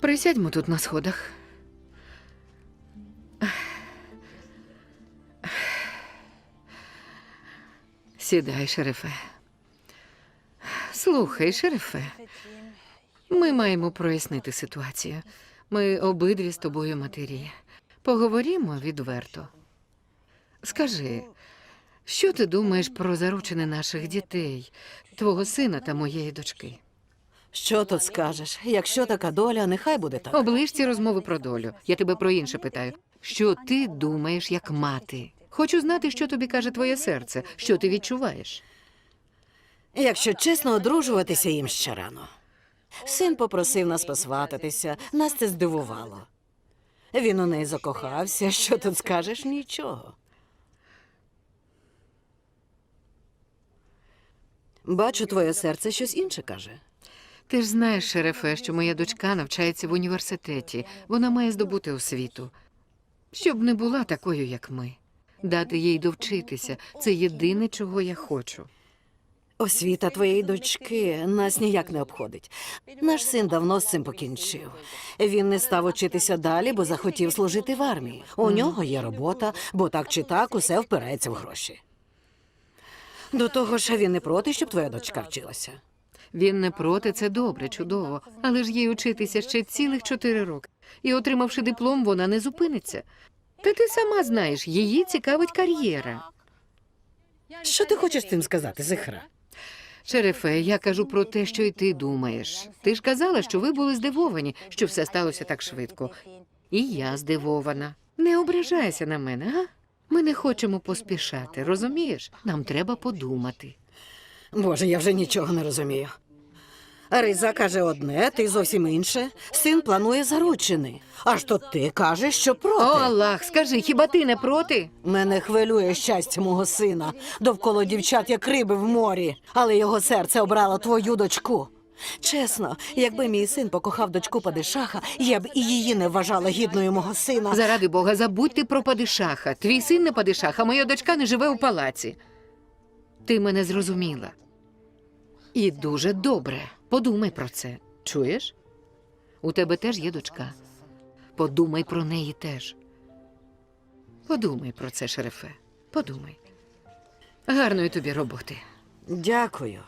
Присядьмо тут на сходах. Сідай, шерифе. Слухай, шерифе. Ми маємо прояснити ситуацію. Ми обидві з тобою матері. Поговоримо відверто. Скажи, що ти думаєш про заручини наших дітей, твого сина та моєї дочки? Що тут скажеш? Якщо така доля, нехай буде так. Оближ ці розмови про долю. Я тебе про інше питаю. Що ти думаєш як мати? Хочу знати, що тобі каже твоє серце, що ти відчуваєш. Якщо чесно, одружуватися їм ще рано. Син попросив нас посвататися, нас це здивувало. Він у неї закохався. Що тут скажеш? Нічого. Бачу, твоє серце щось інше каже. Ти ж знаєш, шерефе, що моя дочка навчається в університеті. Вона має здобути освіту. Щоб не була такою, як ми. Дати їй довчитися це єдине, чого я хочу. Освіта твоєї дочки нас ніяк не обходить. Наш син давно з цим покінчив. Він не став учитися далі, бо захотів служити в армії. У нього є робота, бо так чи так усе впирається в гроші. До того ж, він не проти, щоб твоя дочка вчилася. Він не проти, це добре, чудово. Але ж їй учитися ще цілих чотири роки. І, отримавши диплом, вона не зупиниться. Та ти сама знаєш, її цікавить кар'єра. Що ти хочеш цим сказати, Зихра? Шерефе, я кажу про те, що і ти думаєш. Ти ж казала, що ви були здивовані, що все сталося так швидко. І я здивована. Не ображайся на мене, га? Ми не хочемо поспішати, розумієш? Нам треба подумати. Боже, я вже нічого не розумію. Риза каже одне, ти зовсім інше. Син планує заручини. Аж то ти кажеш, що О, проти. Аллах, скажи, хіба ти не проти? Мене хвилює щастя мого сина. Довкола дівчат, як риби в морі, але його серце обрало твою дочку. Чесно, якби мій син покохав дочку Падишаха, я б і її не вважала гідною мого сина. Заради Бога, забудь ти про падишаха. Твій син не падишах, а моя дочка не живе у палаці. Ти мене зрозуміла. І дуже добре. Подумай про це. Чуєш? У тебе теж є дочка. Подумай про неї теж. Подумай про це, шерефе. Подумай. Гарної тобі роботи. Дякую.